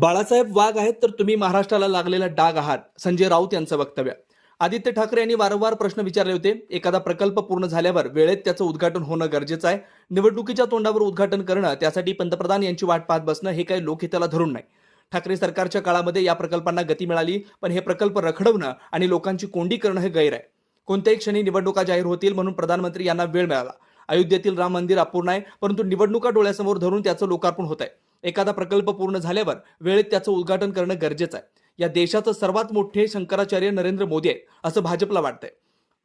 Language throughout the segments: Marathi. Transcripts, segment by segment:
बाळासाहेब वाघ आहेत तर तुम्ही महाराष्ट्राला लागलेला डाग आहात संजय राऊत यांचं वक्तव्य. आदित्य ठाकरे यांनी वारंवार प्रश्न विचारले होते एखादा प्रकल्प पूर्ण झाल्यावर वेळेत त्याचं उद्घाटन होणं गरजेचं आहे निवडणुकीच्या तोंडावर उद्घाटन करणं त्यासाठी पंतप्रधान यांची वाट पाहत बसणं हे काही लोकहिताला धरून नाही. ठाकरे सरकारच्या काळामध्ये या प्रकल्पांना गती मिळाली पण हे प्रकल्प रखडवणं आणि लोकांची कोंडी करणं हे गैर आहे. कोणत्याही क्षणी निवडणुका जाहीर होतील म्हणून प्रधानमंत्री यांना वेळ मिळाला. अयोध्येतील राम मंदिर अपूर्ण आहे परंतु निवडणुका डोळ्यासमोर धरून त्याचं लोकार्पण होत आहे. एखादा प्रकल्प पूर्ण झाल्यावर वेळेत त्याचं उद्घाटन करणं गरजेचं आहे. या देशाचं सर्वात मोठे शंकराचार्य नरेंद्र मोदी आहेत असं भाजपला वाटतंय.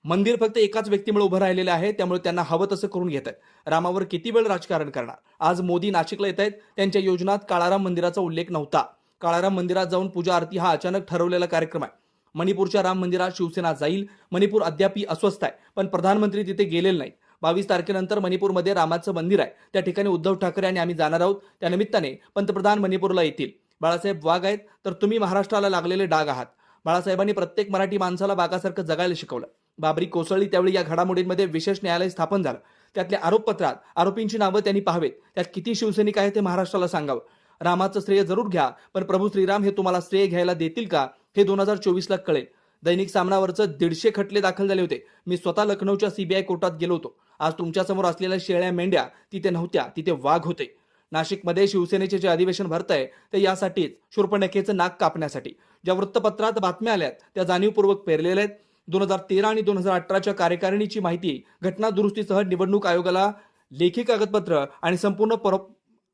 मंदिर फक्त एकाच व्यक्तीमुळे उभं राहिलेलं आहे त्यामुळे त्यांना हवं तसं करून घेत आहेत. रामावर किती वेळ राजकारण करणार? आज मोदी नाशिकला येत आहेत त्यांच्या योजनात काळाराम मंदिराचा उल्लेख नव्हता. काळाराम मंदिरात जाऊन पूजा आरती हा अचानक ठरवलेला कार्यक्रम आहे. मणिपूरच्या राम मंदिरात शिवसेना जाईल मणिपूर अद्यापही अस्वस्थ आहे पण प्रधानमंत्री तिथे गेलेले नाहीत. बावीस तारखेनंतर मणिपूरमध्ये रामाचं मंदिर आहे. त्या ठिकाणी उद्धव ठाकरे आणि आम्ही जाणार आहोत. त्या निमित्ताने पंतप्रधान मणिपूरला येतील. बाळासाहेब वाघ आहेत तर तुम्ही महाराष्ट्राला लागलेले डाग आहात. बाळासाहेबांनी प्रत्येक मराठी माणसाला वाघासारखं जगायला शिकवलं. बाबरी कोसळली त्यावेळी या घडामोडींमध्ये विशेष न्यायालय स्थापन झालं. त्यातल्या आरोपपत्रात आरोपींची नावं त्यांनी पाहावेत. त्यात किती शिवसैनिक आहे ते महाराष्ट्राला सांगावं. रामाचं श्रेय जरूर घ्या पण प्रभू श्रीराम हे तुम्हाला श्रेय घ्यायला देतील का हे दोन हजार चोवीसला कळेल. दैनिक सामनावरचं दीडशे खटले दाखल झाले होते. मी स्वतः लखनौच्या सीबीआय कोर्टात गेलो होतो. आज तुमच्यासमोर असलेल्या शेळ्या मेंढ्या तिथे नव्हत्या तिथे वाघ होते. नाशिकमध्ये शिवसेनेचे जे अधिवेशन भरतंय ते यासाठीच शूर्पणखेचं नाक कापण्यासाठी. ज्या वृत्तपत्रात बातम्या आल्यात त्या जाणीवपूर्वक पेरलेल्या आहेत. दोन हजार तेरा आणि दोन हजार अठराच्या कार्यकारिणीची माहिती घटना दुरुस्तीसह निवडणूक आयोगाला लेखी कागदपत्र आणि संपूर्ण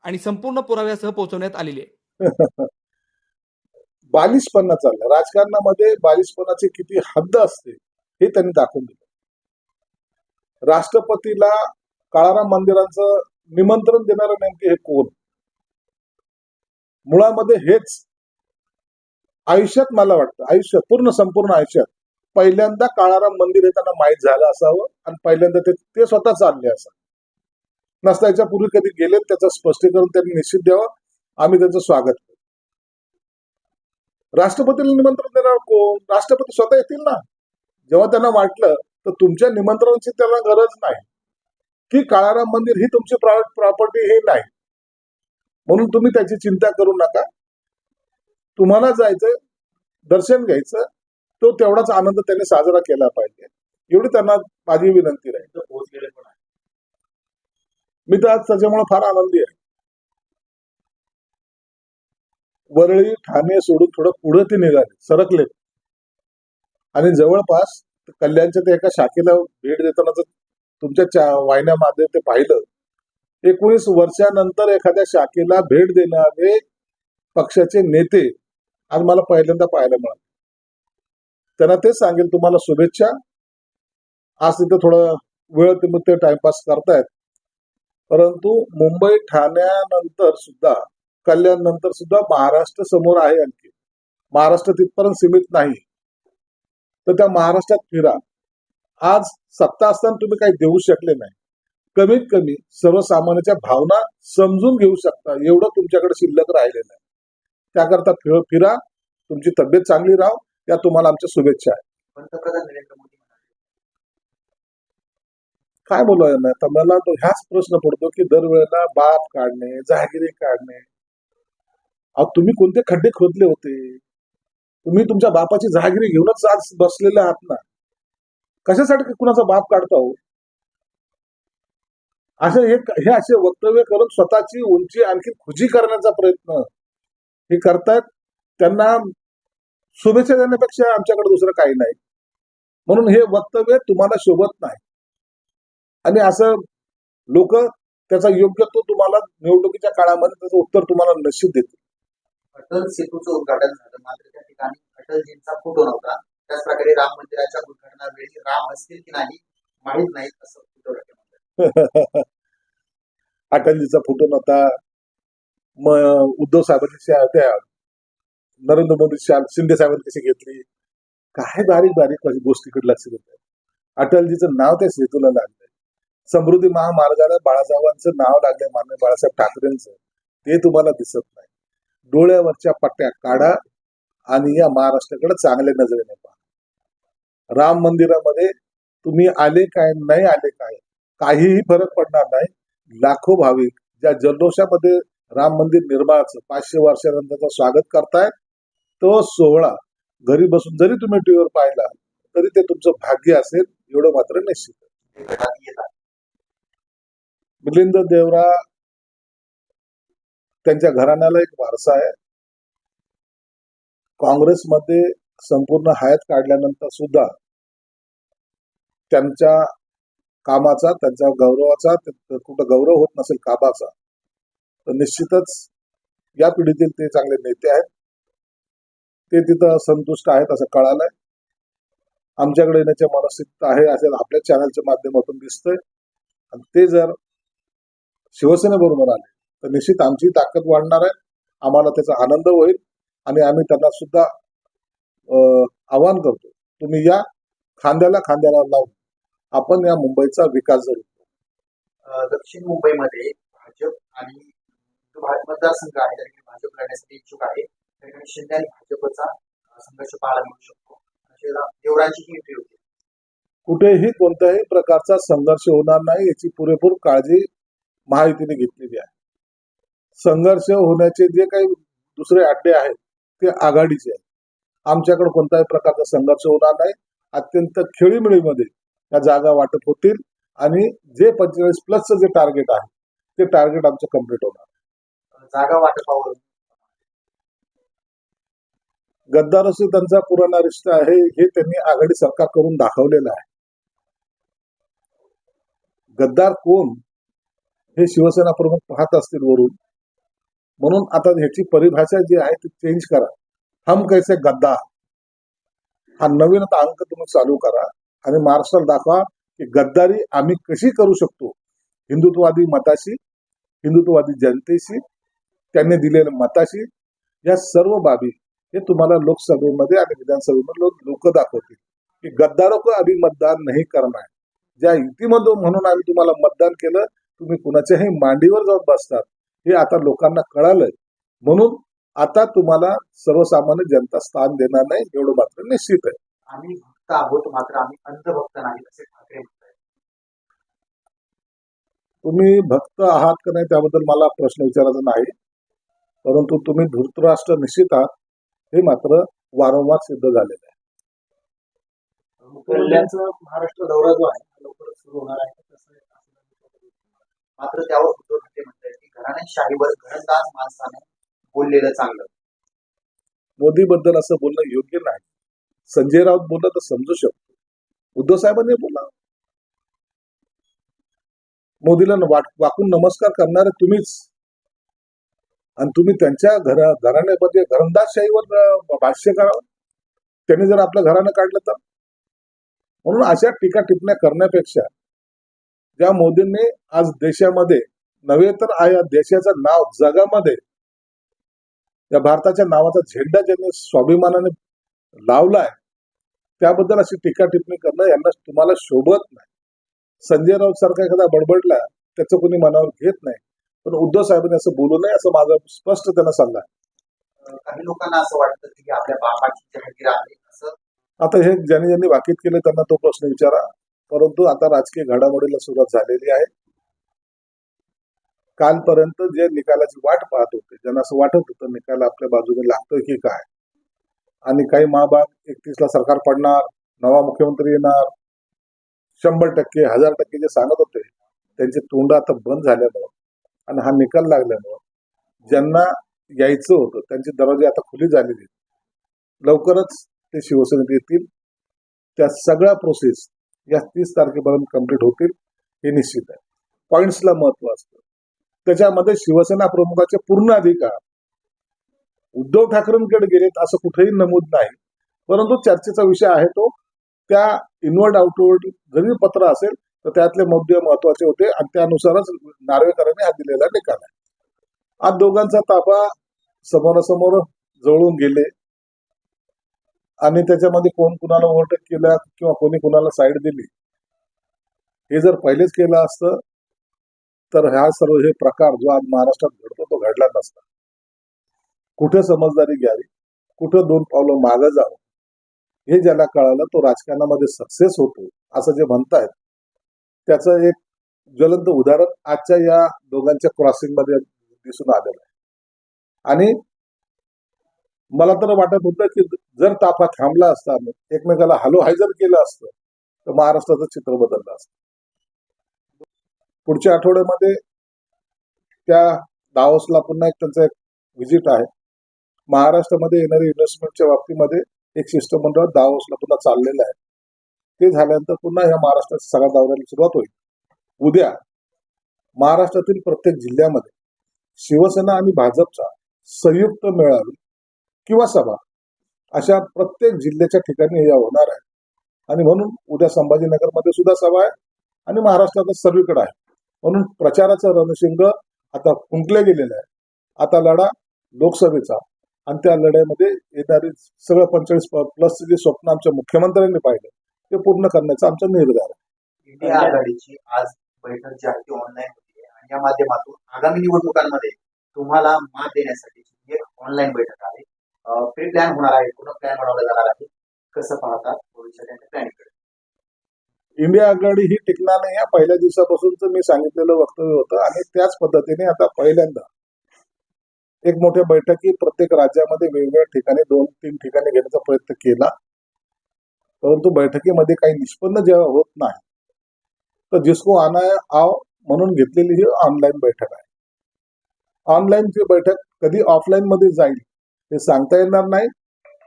आणि संपूर्ण पुराव्यासह पोहोचवण्यात आलेली आहे. बालिशपणा चालला. राजकारणामध्ये बालिशपणाची किती हद्द असते हे त्यांनी दाखवून दिलं. राष्ट्रपतीला काळाराम मंदिरांचं निमंत्रण देणारं नेमके हे कोण? मुळामध्ये हेच आयुष्यात मला वाटतं आयुष्य पूर्ण संपूर्ण आयुष्यात पहिल्यांदा काळाराम मंदिर हे त्यांना माहीत झालं असावं आणि पहिल्यांदा ते ते स्वतः चालले असावं. नसता याच्या पूर्वी कधी गेले त्याचं स्पष्टीकरण त्यांनी निश्चित द्यावं. आम्ही त्यांचं स्वागत राष्ट्रपतीला निमंत्रण देणार कोण? राष्ट्रपती स्वतः येतील ना? जेव्हा त्यांना वाटलं तर तुमच्या निमंत्रणाची त्यांना गरज नाही. की काळाराम मंदिर ही तुमची प्रॉपर्टी हे नाही. म्हणून तुम्ही त्याची चिंता करू नका. तुम्हाला जायचं दर्शन घ्यायचं तो तेवढाच आनंद त्यांनी साजरा केला पाहिजे. एवढी त्यांना माझी विनंती राहील. मी तर आज त्याच्यामुळे फार आनंदी आहे. वरळी ठाणे सोडून थोडं पुढे ते निघाले सरकले. आणि जवळपास कल्याणच्या ते एका शाखेला भेट देताना जर तुमच्या चा- वाहिन्यामध्ये ते पाहिलं एकोणीस वर्षानंतर एखाद्या शाखेला भेट देणारे पक्षाचे नेते आज मला पहिल्यांदा पाहायला मिळाले. त्यांना तेच सांगेल तुम्हाला शुभेच्छा. आज तिथे थोडं वेळ ते टाइमपास करतायत. परंतु मुंबई ठाण्यानंतर सुद्धा कल्याण नंतर सुद्धा महाराष्ट्र समोर आहे आणखी. महाराष्ट्र तिथपर्यंत सीमित नाही. तर त्या महाराष्ट्रात फिरा. आज सत्ता असताना तुम्ही काही देऊ शकले नाही. कमीत कमी सर्वसामान्याच्या भावना समजून घेऊ शकता. एवढं तुमच्याकडे शिल्लक राहिलेलं आहे. त्याकरता फिर- फिरा. तुमची तब्येत चांगली राहो. या तुम्हाला आमच्या शुभेच्छा आहेत. पंतप्रधान नरेंद्र मोदी काय बोलाय ना तर मला तो ह्याच प्रश्न पडतो की दरवेळेला बाप काढणे जहागिरी काढणे अहो तुम्ही कोणते खड्डे खोदले होते? तुम्ही तुमच्या बापाची जहागिरी घेऊनच आज बसलेले आहात ना? कशासाठी कुणाचा बाप काढता हो असे हे हे असे वक्तव्य करून स्वतःची उंची आणखी खुजी करण्याचा प्रयत्न हे करतायत. त्यांना शुभेच्छा देण्यापेक्षा आमच्याकडे दुसरं काही नाही. म्हणून हे वक्तव्य तुम्हाला शोभत नाही. आणि असं लोक त्याचा योग्य तो तुम्हाला निवडणुकीच्या काळामध्ये त्याचं उत्तर तुम्हाला निश्चित देतील. अटल सेतूचं उद्घाटन झालं. मात्र त्या ठिकाणी अटलजींचा फोटो नव्हता. त्याच प्रकारे राम मंदिराच्या उद्घाटनावेळी राम असतील की नाही माहीत नाही असं उद्धव ठाकरे अटलजीचा फोटो नव्हता. मग उद्धव साहेबांची त्या नरेंद्र मोदी शिंदे साहेबांनी कशी घेतली? काय बारीक बारीक गोष्टीकडे लक्ष देत आहे. अटलजीचं नाव त्या सेतूला लागलंय. समृद्धी महामार्गाला बाळासाहेबांचं नाव लागलंय मान्य बाळासाहेब ठाकरेंचं. ते तुम्हाला दिसत नाही. डोळ्यावरच्या पट्ट्या काढा आणि या महाराष्ट्राकडे चांगल्या नजरेने पहा राम मंदिरामध्ये तुम्ही आले काय नाही आले काय काहीही फरक पडणार नाही. लाखो भाविक ज्या जल्लोषामध्ये राम मंदिर निर्माणाचं पाचशे वर्षानंतरचं स्वागत करतायत तो सोहळा घरी बसून जरी तुम्ही टीव्हीवर पाहिला तरी ते तुमचं भाग्य असेल एवढं मात्र निश्चित. मिलिंद देवरा त्यांच्या घराण्याला एक वारसा आहे. काँग्रेसमध्ये संपूर्ण हयात काढल्यानंतर सुद्धा त्यांच्या कामाचा त्यांच्या गौरवाचा कुठं गौरव होत नसेल कामाचा तर निश्चितच या पिढीतील ते चांगले नेते आहेत. ते तिथं संतुष्ट आहेत असं कळालंय. आमच्याकडे येण्याची मनस्थिती आहे असेल आपल्या चॅनलच्या माध्यमातून दिसतंय. आणि ते जर शिवसेनेबरोबर आले तर निश्चित आमची ताकद वाढणार आहे. आम्हाला त्याचा आनंद होईल आणि आम्ही त्यांना सुद्धा आवाहन करतो तुम्ही या खांद्याला खांद्याला लावून आपण या मुंबईचा विकास जरू दक्षिण मुंबईमध्ये भाजप आणि मतदारसंघ आहे त्या ठिकाणी भाजप लढण्यासाठी इच्छुक आहे त्या ठिकाणी शिंदे आणि भाजपचा संघर्ष पाहायला मिळू शकतो. देवरांची ही एंट्री होती कुठेही कोणत्याही प्रकारचा संघर्ष होणार नाही याची पुरेपूर काळजी महायुतीने घेतलेली आहे. संघर्ष होण्याचे जे काही दुसरे अड्डे आहेत ते आघाडीचे आहेत. आमच्याकडे कोणत्याही प्रकारचा संघर्ष होणार नाही. अत्यंत खेळीमेळीमध्ये या जागा वाटप होतील आणि जे पंचेचाळीस प्लसचं जे टार्गेट आहे ते टार्गेट आमचं कंप्लीट होणार. जागा वाटपावर. गद्दाराशी त्यांचा पुराणा रिश्ता आहे हे त्यांनी आघाडी सरकार करून दाखवलेलं आहे. गद्दार कोण? हे शिवसेना प्रमुख पाहत असतील वरून. म्हणून आता ह्याची परिभाषा जी आहे ती चेंज करा. हम कैसे गद्दा? हा नवीन आता अंक तुम्ही चालू करा आणि महाराष्ट्राला दाखवा की गद्दारी आम्ही कशी करू शकतो? हिंदुत्ववादी मताशी हिंदुत्ववादी जनतेशी त्यांनी दिलेल्या मताशी या सर्व बाबी हे तुम्हाला लोकसभेमध्ये आणि विधानसभेमध्ये लोक दाखवतील. की गद्दारों को आम्ही मतदान नाही करणार? ज्या युतीमधून म्हणून आम्ही तुम्हाला मतदान केलं तुम्ही कुणाच्याही मांडीवर जाऊन बसतात. हे आता लोकांना कळालंय. म्हणून आता तुम्हाला सर्वसामान्य जनता स्थान देणार नाही एवढं मात्र निश्चित आहे. आम्ही भक्त आहोत मात्र आम्ही अंधभक्त नाही असे ठाकरे तुम्ही भक्त आहात का नाही त्याबद्दल मला प्रश्न विचारायचा नाही. परंतु तुम्ही धृतराष्ट्र निश्चित आहात हे मात्र वारंवार सिद्ध झालेलं आहे. महाराष्ट्र दौरा जो आहे लवकरच सुरू होणार आहे मात्र त्यावर उद्धव ठाकरे म्हणतात की घराण्याशाहीवर घरंदाज माणसाने बोललेलं चांगलं. मोदीबद्दल असं बोलणं योग्य नाही. संजय राऊत बोललं तर समजू शकतो. उद्धव साहेबांनी बोला. मोदीला वाकून नमस्कार करणारे तुम्हीच. आणि तुम्ही त्यांच्या घरा घराण्यामध्ये घरंदाजशाहीवर भाष्य करावं त्यांनी जर आपलं घराणं काढलं तर? म्हणून अशा टीका टिप्पण्या करण्यापेक्षा ज्या मोदींनी आज देशामध्ये नव्हे तर या देशाचं नाव जगामध्ये या भारताच्या नावाचा झेंडा ज्यांनी स्वाभिमानाने लावलाय त्याबद्दल अशी टीका टिप्पणी करणं यांना तुम्हाला शोभत नाही. संजय राऊत सारखा एखादा बडबडला त्याचं कोणी मनावर घेत नाही. पण उद्धव साहेबांनी असं बोलू नये असं माझा स्पष्ट त्यांना सल्ला अं, काही लोकांना असं वाटतं की आपल्या बापाची जहागीर आहे असं? आता हे ज्यांनी ज्यांनी वाकीत केले त्यांना तो प्रश्न विचारा. परंतु आता राजकीय घडामोडीला सुरुवात झालेली आहे. कालपर्यंत जे निकालाची वाट पाहत होते ज्यांना असं वाटत होतं निकाल आपल्या बाजूने लागतोय की काय? आणि काही महाभाग एकतीसला सरकार पडणार नवा मुख्यमंत्री येणार शंभर टक्के हजार टक्के जे सांगत होते त्यांचे तोंड आता बंद झाल्यामुळं आणि हा निकाल लागल्यामुळं ज्यांना यायचं होतं त्यांचे दरवाजे आता खुली झालेले लवकरच ते शिवसेनेत येतील. त्या सगळ्या प्रोसेस या तीस तारखेपर्यंत कंप्लीट होतील हे निश्चित आहे. पॉईंट्सला महत्त्व असतं. त्याच्यामध्ये शिवसेना प्रमुखाचे पूर्ण अधिकार उद्धव ठाकरेंकडे गेलेत असं कुठेही नमूद नाही. परंतु चर्चेचा विषय आहे तो. त्या इनवर्ड आउटवर्ड जरी पत्र असेल तर त्यातले मुद्दे महत्त्वाचे होते आणि त्यानुसारच नार्वेकरांनी हा दिलेला निकाल आहे. आज दोघांचा ताबा समोरासमोर जवळून गेले. आणि त्याच्यामध्ये कोण कुणाला ओव्हरटेक केला किंवा कोणी कुणाला साईड दिली हे जर पहिलेच केलं असतं तर हा सर्व हे प्रकार जो आज महाराष्ट्रात घडतो तो घडला नसता. कुठे समजदारी घ्यावी कुठं दोन पावलं मागं जावं हे ज्याला कळालं तो राजकारणामध्ये सक्सेस होतो असं जे म्हणतायत त्याचं एक ज्वलंत उदाहरण आजच्या या दोघांच्या क्रॉसिंगमध्ये दिसून आलेलं आहे. आणि मला तर वाटत होतं की जर ताफा थांबला असता एकमेकाला हलो हायजर केलं असतं तर महाराष्ट्राचं चित्र बदललं असतं. पुढच्या आठवड्यामध्ये त्या दावसला पुन्हा एक त्यांचा एक व्हिजिट आहे. महाराष्ट्रामध्ये येणारी इन्व्हेस्टमेंटच्या बाबतीमध्ये एक शिष्टमंडळ दावसला पुन्हा चाललेलं आहे. ते झाल्यानंतर पुन्हा ह्या महाराष्ट्राच्या सगळ्या दौऱ्याला सुरुवात होईल. उद्या महाराष्ट्रातील प्रत्येक जिल्ह्यामध्ये शिवसेना आणि भाजपचा संयुक्त मेळावे किंवा सभा अशा प्रत्येक जिल्ह्याच्या ठिकाणी या होणार आहे. आणि म्हणून उद्या संभाजीनगरमध्ये सुद्धा सभा आहे आणि महाराष्ट्रात सर्वीकडे आहे. म्हणून प्रचाराचं रणशिंग आता फुंकले गेलेलं आहे. आता लढा लोकसभेचा. आणि त्या लढ्यामध्ये येणारी सगळं पंचेचाळीस प्लस जे स्वप्न आमच्या मुख्यमंत्र्यांनी पाहिलं ते पूर्ण करण्याचा आमचा निर्धार आहे. इंडिया आघाडीची आज बैठक जी आहे ती ऑनलाईन होती आणि या माध्यमातून आगामी निवडणुकांमध्ये तुम्हाला मात देण्यासाठी एक ऑनलाईन बैठक आहे प्री प्लॅन होणार आहे पूर्ण प्लॅन बनवला जाणार आहे. कसं पाहता भविष्यात प्लॅनिंग इंडिया आघाडी ही टिकणार नाही. या पहिल्या दिवसापासूनच मी सांगितलेलं वक्तव्य होतं आणि त्याच पद्धतीने आता पहिल्यांदा एक मोठ्या बैठकी प्रत्येक राज्यामध्ये वेगवेगळ्या ठिकाणी दोन तीन ठिकाणी घेण्याचा प्रयत्न केला. परंतु बैठकीमध्ये काही निष्पन्न जेव्हा होत नाही. तर जिसको आना आव म्हणून घेतलेली ही ऑनलाईन बैठक आहे. ऑनलाईनची बैठक कधी ऑफलाईन मध्ये जाईल हे सांगता येणार नाही.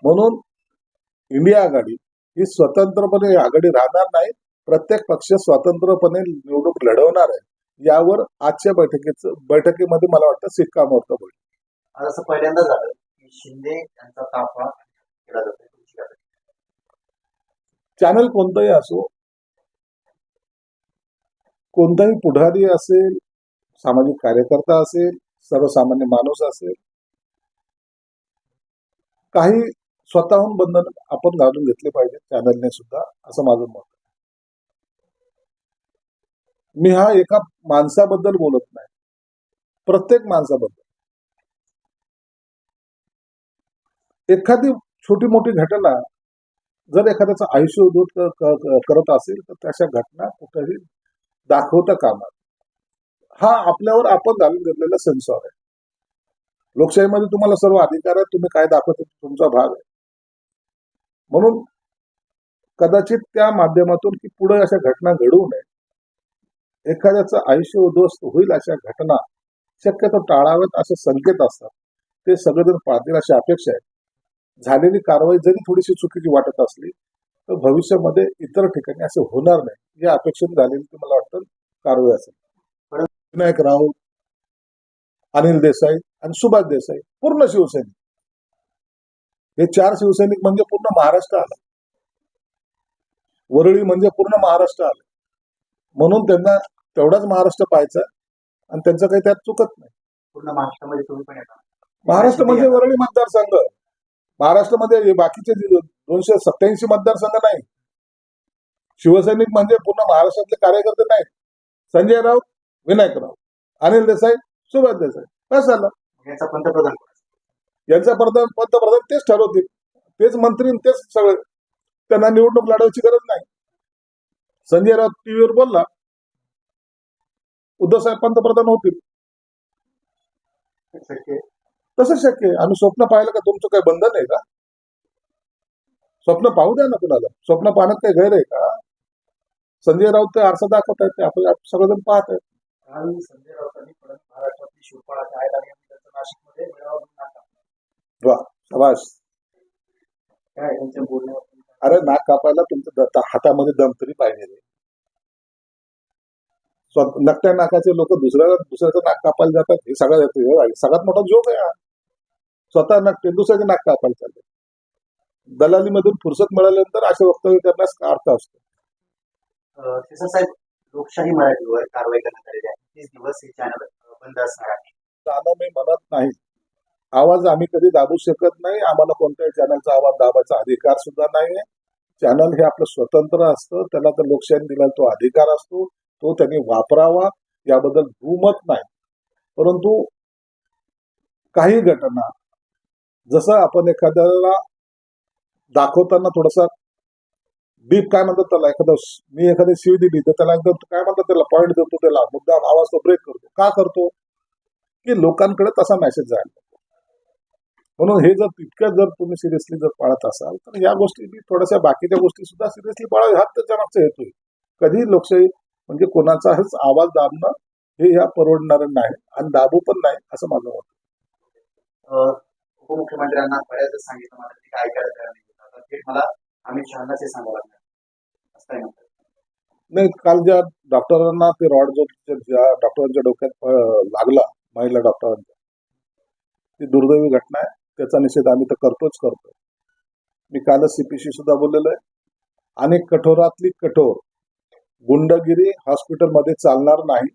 म्हणून इंडिया आघाडी ही स्वतंत्रपणे आघाडी राहणार नाही. प्रत्येक पक्ष स्वतंत्रपणे निवडणूक लढवणार आहे यावर आजच्या बैठकीचं बैठकीमध्ये मला वाटतं शिक्कामोर्तब होईल असं पहिल्यांदा झालं की शिंदे यांचा ताफा केला चॅनल कोणतंही असो कोणताही पुढारी असेल सामाजिक कार्यकर्ता असेल सर्वसामान्य माणूस असेल काही स्वतःहून बंधन आपण घालून घेतले पाहिजे चॅनलने सुद्धा असं माझं मत. मी हा एका माणसाबद्दल बोलत नाही. प्रत्येक माणसाबद्दल. एखादी छोटी मोठी घटना जर एखाद्याचं आयुष्य उद्योग करत असेल तर तशा घटना कुठेही दाखवता कामात हा आपल्यावर आपण घालून घेतलेला सेन्सॉर आहे. लोकशाहीमध्ये तुम्हाला सर्व अधिकार आहेत तुम्ही काय दाखवत तुमचा भाग आहे. म्हणून कदाचित त्या माध्यमातून की पुढे अशा घटना घडवू नये. एखाद्याचं आयुष्य उद्ध्वस्त होईल अशा घटना शक्यतो टाळाव्यात असे संकेत असतात. ते सगळेजण पाळतील अशी अपेक्षा आहे. झालेली कारवाई जरी थोडीशी चुकीची वाटत असली तर भविष्यामध्ये इतर ठिकाणी असं होणार नाही. या अपेक्षेने झालेली ती मला वाटतं कारवाई असेल. विनायक राऊत अनिल देसाई आणि सुभाष देसाई पूर्ण शिवसैनिक. हे चार शिवसैनिक म्हणजे पूर्ण महाराष्ट्र आला. वरळी म्हणजे पूर्ण महाराष्ट्र आलं. म्हणून त्यांना तेवढाच महाराष्ट्र पाहायचा आणि त्यांचं काही त्यात चुकत नाही. पूर्ण महाराष्ट्रामध्ये तुम्ही पण येता. महाराष्ट्र म्हणजे वरळी मतदारसंघ. महाराष्ट्रामध्ये बाकीचे जे दोनशे सत्याऐंशी मतदारसंघ नाही. शिवसैनिक म्हणजे पूर्ण महाराष्ट्रातले कार्यकर्ते नाही संजय राऊत विनायक राऊत अनिल देसाई सुभाष देसाई. बस झालं. याचा पंतप्रधान? यांचा प्रधान पंतप्रधान तेच ठरवतील. तेच मंत्री तेच सगळे. त्यांना निवडणूक लढवायची गरज नाही. संजय राऊत टीव्हीवर बोलला उद्धव साहेब पंतप्रधान होतील. तसं शक्य आहे. आम्ही स्वप्न पाहिलं का तुमचं काही बंधन आहे का? स्वप्न पाहू द्या ना कुणाला. स्वप्न पाहण्यात काही गैर आहे का? संजय राऊत ते आरसा दाखवत आहेत ते आपण सगळेजण पाहत आहेत. काल संजय राऊतांनी परत महाराष्ट्रातली शिवपाळाच्या आहेत आणि आम्ही त्यांचं नाशिकमध्ये मेळावा घेऊन टाकला. शाबास. काय त्यांच्या बोलण्यावर अरे नाक कापायला तुमच्या हातामध्ये दम तरी पाहिजे नकट्या नाकाचे लोक दुसऱ्याला दुसऱ्याचं नाक कापायला जातात हे सगळ्यात आहे. सगळ्यात मोठा जोक आहे स्वतः नकटे दुसऱ्याचे नाक कापायला चालले. दलालीमधून फुरसत मिळाल्यानंतर असे वक्तव्य करण्यास अर्थ असतो? साहेब लोकशाही मराठीवर कारवाई करण्यात आलेली आहे. तीस दिवस हे चॅनल बंद असणार आहे. मी म्हणत नाही. आवाज आम्ही कधी दाबू शकत नाही. आम्हाला कोणत्याही चॅनलचा आवाज दाबायचा अधिकार सुद्धा नाहीये. चॅनल हे आपलं स्वतंत्र असतं. त्याला तर लोकशाही दिला तो अधिकार असतो. तो त्यांनी वापरावा. याबद्दल दुमत नाही. परंतु काही घटना जसं आपण एखाद्याला दाखवताना थोडासा बीप काय म्हणतात त्याला? एखादा मी एखादी शिव दिली तर त्याला एकदम काय म्हणतात त्याला? पॉईंट देतो त्याला. मुद्दाम आवाज तो ब्रेक करतो. का करतो? की लोकांकडे तसा मेसेज जायला म्हणून हे जर तितकं जर तुम्ही सिरियसली जर पाळत असाल तर या गोष्टी बी थोड्याशा बाकीच्या गोष्टी सुद्धा सिरियसली पाळाव्या हात त्याच्या मागचा हेतू आहे कधी लोकशाही म्हणजे कोणाचाच आवाज दाबणं हे या परवडणारं नाही आणि दाबू पण नाही असं माझं मत उपमुख्यमंत्र्यांना बऱ्याचदा सांगितलं मला ते काय तयार नाही थेट मला अमित शहानाच हे सांगावं लागणार नाही काल ज्या डॉक्टरांना ते रॉड जो ज्या डॉक्टरांच्या डोक्यात लागला महिला डॉक्टरांच्या ती दुर्दैवी घटना आहे. त्याचा निषेध आम्ही तर करतोच करतो मी कालच सीपीशी सुद्धा बोललेलो आहे. आणि कठोरातली कठोर गुंडगिरी हॉस्पिटलमध्ये चालणार नाही.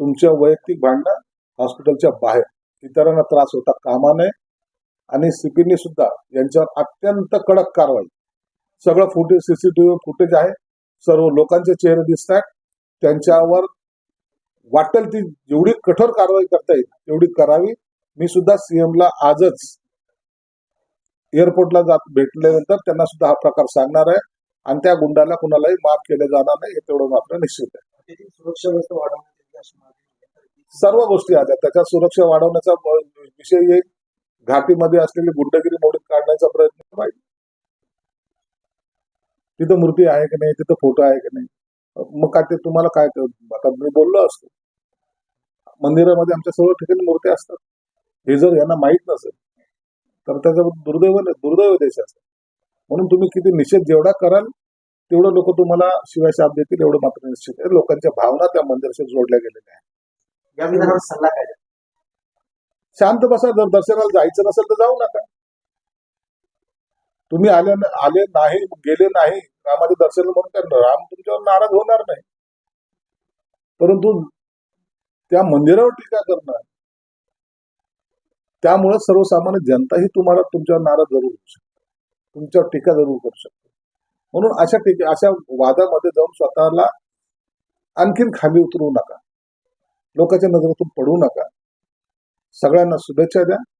तुमच्या वैयक्तिक भांडणं हॉस्पिटलच्या बाहेर. इतरांना त्रास होता कामा नये आणि सीपीनी सुद्धा यांच्यावर अत्यंत कडक कारवाई. सगळं फुटेज सीसीटीव्ही फुटेज आहे. सर्व लोकांचे चेहरे दिसत आहेत त्यांच्यावर वाटेल ती जेवढी कठोर कारवाई करता येईल तेवढी करावी. मी सुद्धा सीएमला आजच एअरपोर्टला जात भेटल्यानंतर त्यांना सुद्धा हा प्रकार सांगणार आहे. आणि त्या गुंडाला कुणालाही माफ केलं जाणार नाही हे तेवढं मात्र निश्चित आहे. सर्व गोष्टी आल्या त्याच्यात सुरक्षा वाढवण्याचा विषय येईल घाटीमध्ये असलेली गुंडगिरी मोडीत काढण्याचा प्रयत्न पाहिजे तिथं मूर्ती आहे की नाही? तिथं फोटो आहे की नाही? मग काय ते तुम्हाला काय आता मी बोललो असतो. मंदिरामध्ये आमच्या सर्व ठिकाणी मूर्त्या असतात. हे जर यांना माहीत नसेल तर त्याचा दुर्दैव दुर्दैव देश असतो म्हणून तुम्ही किती निषेध जेवढा कराल तेवढं लोक तुम्हाला शिवाय साथ देतील एवढं मात्र निश्चित आहे. लोकांच्या भावना त्या मंदिराशी जोडल्या गेलेल्या आहेत. या विधानावर सल्ला काय? शांत बसा जर दर्शनाला जायचं नसेल तर जाऊ नका. तुम्ही आले आले नाही गेले नाही रामाचे दर्शन म्हणून काय राम तुमच्यावर नाराज होणार नाही. परंतु त्या मंदिरावर टीका करणं त्यामुळे सर्वसामान्य जनताही तुम्हाला तुमच्यावर नाराज जरूर होऊ शकते. तुमच्यावर टीका जरूर करू शकते. म्हणून अशा टीका अशा वादामध्ये जाऊन स्वतःला आणखीन खाली उतरवू नका. लोकांच्या नजरेतून पडू नका. सगळ्यांना शुभेच्छा द्या.